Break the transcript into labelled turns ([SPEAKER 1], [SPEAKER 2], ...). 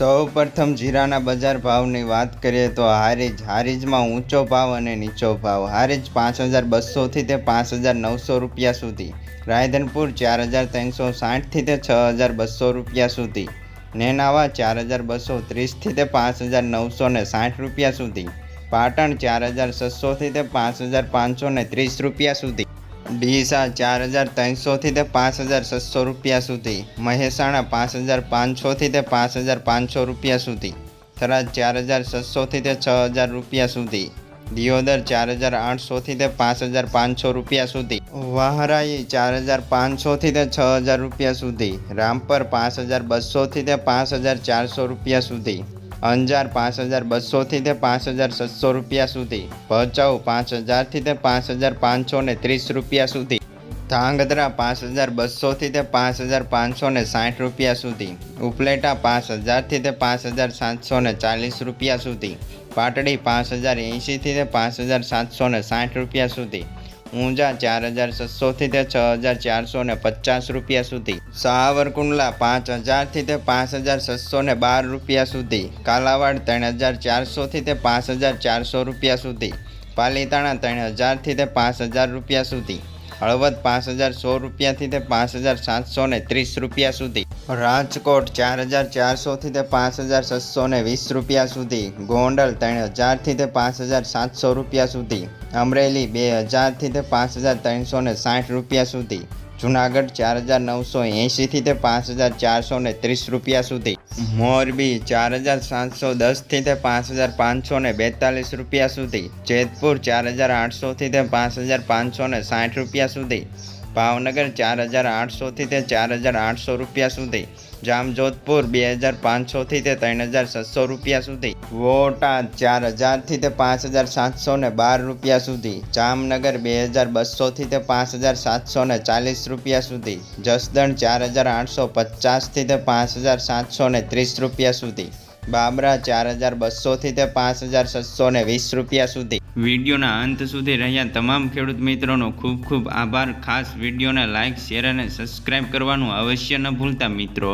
[SPEAKER 1] સૌ પ્રથમ જીરાના બજાર ભાવની વાત કરીએ તો હારીજ હારીજમાં ઊંચો ભાવ અને નીચો ભાવ. હારીજ પાંચ હજાર બસોથી તે પાંચ હજાર નવસો રૂપિયા સુધી. રાયધનપુર ચાર હજાર ત્રણસો સાઠથી તે છ હજાર બસો રૂપિયા સુધી. નેનાવા ચાર હજાર બસો ત્રીસથી તે પાંચ હજાર નવસો ને સાઠ રૂપિયા સુધી. પાટણ ચાર હજાર છસોથી તે પાંચ હજાર પાંચસો ત્રીસ રૂપિયા સુધી. ડીસા ચાર હજાર ત્રણસોથી તે પાંચ હજાર છસો રૂપિયા સુધી. મહેસાણા પાંચ હજાર પાંચસોથી તે પાંચ હજાર પાંચસો રૂપિયા સુધી. થરાદ ચાર હજાર છસોથી તે છ હજાર રૂપિયા સુધી. દિયોદર ચાર હજાર આઠસોથી તે પાંચ હજાર પાંચસો રૂપિયા સુધી. વાહરાઈ ચાર હજાર પાંચસોથી તે છ હજાર રૂપિયા સુધી. રામપર પાંચ હજાર બસોથી તે પાંચ હજાર ચારસો રૂપિયા સુધી. અંજાર પાંચ હજાર બસોથી તે પાંચ હજાર છસો રૂપિયા સુધી. ભચાઉ પાંચ હજારથી તે પાંચ હજાર પાંચસો ને ત્રીસ રૂપિયા સુધી. ધાંગધ્રા પાંચ હજાર બસોથી તે પાંચ હજાર પાંચસો ને સાઠ રૂપિયા સુધી. ઉપલેટા પાંચ હજારથી તે પાંચ હજાર સાતસો ને ચાલીસ રૂપિયા સુધી. પાટડી પાંચ હજાર એંશીથી તે પાંચ હજાર સાતસો ને સાઠ રૂપિયા સુધી. ઊંઝા ચાર હજાર છસોથી તે છ હજાર ચારસો ને પચાસ રૂપિયા સુધી. સાવરકુંડલા પાંચ હજારથી તે પાંચ હજાર છસો ને બાર રૂપિયા સુધી. કાલાવાડ ત્રણ હજાર ચારસોથી તે પાંચ હજાર ચારસો રૂપિયા સુધી. પાલીતાણા ત્રણ હજારથી તે પાંચ હજાર રૂપિયા સુધી. હળવદ પાંચ હજાર સો રૂપિયાથી તે પાંચ હજાર સાતસો ને ત્રીસ રૂપિયા સુધી. રાજકોટ ચાર હજાર ચારસોથી તે પાંચ હજાર છસો ને વીસ રૂપિયા સુધી. ગોંડલ ત્રણ હજારથી તે પાંચ હજાર સાતસો રૂપિયા સુધી. અમરેલી બે હજારથી તે પાંચ હજાર ત્રણસો ને સાઠ રૂપિયા સુધી. જુનાગઢ ચાર હજાર નવસો એંશીથી તે પાંચ હજાર ચારસો ને ત્રીસ રૂપિયા સુધી. મોરબી ચાર હજાર સાતસો દસથી તે પાંચ હજાર પાંચસો ને બેતાલીસ રૂપિયા સુધી. જેતપુર ચાર હજાર આઠસોથી તે પાંચ હજાર પાંચસો ને સાઠ રૂપિયા સુધી. ભાવનગર ચાર હજાર આઠસોથી તે ચાર હજાર આઠસો રૂપિયા સુધી. જામજોધપુર બે હજાર પાંચસોથી તે ત્રણ હજાર છસો રૂપિયા સુધી. બોટાદ ચાર હજારથી તે પાંચ હજાર સાતસો ને બાર રૂપિયા સુધી. જામનગર બે હજાર બસોથી તે પાંચ હજાર સાતસો ને ચાલીસ રૂપિયા સુધી. જસદણ ચાર હજાર આઠસો પચાસથી તે પાંચ હજાર સાતસો ને ત્રીસ રૂપિયા સુધી. બાબરા ચાર હજાર બસોથી તે પાંચ હજાર છસો ને વીસ રૂપિયા સુધી. વિડીયોના અંત સુધી રહ્યા તમામ ખેડૂત મિત્રોનો ખૂબ ખૂબ આભાર. ખાસ વિડીયોને લાઇક શેર અને સબસ્ક્રાઇબ કરવાનું અવશ્ય ન ભૂલતા મિત્રો.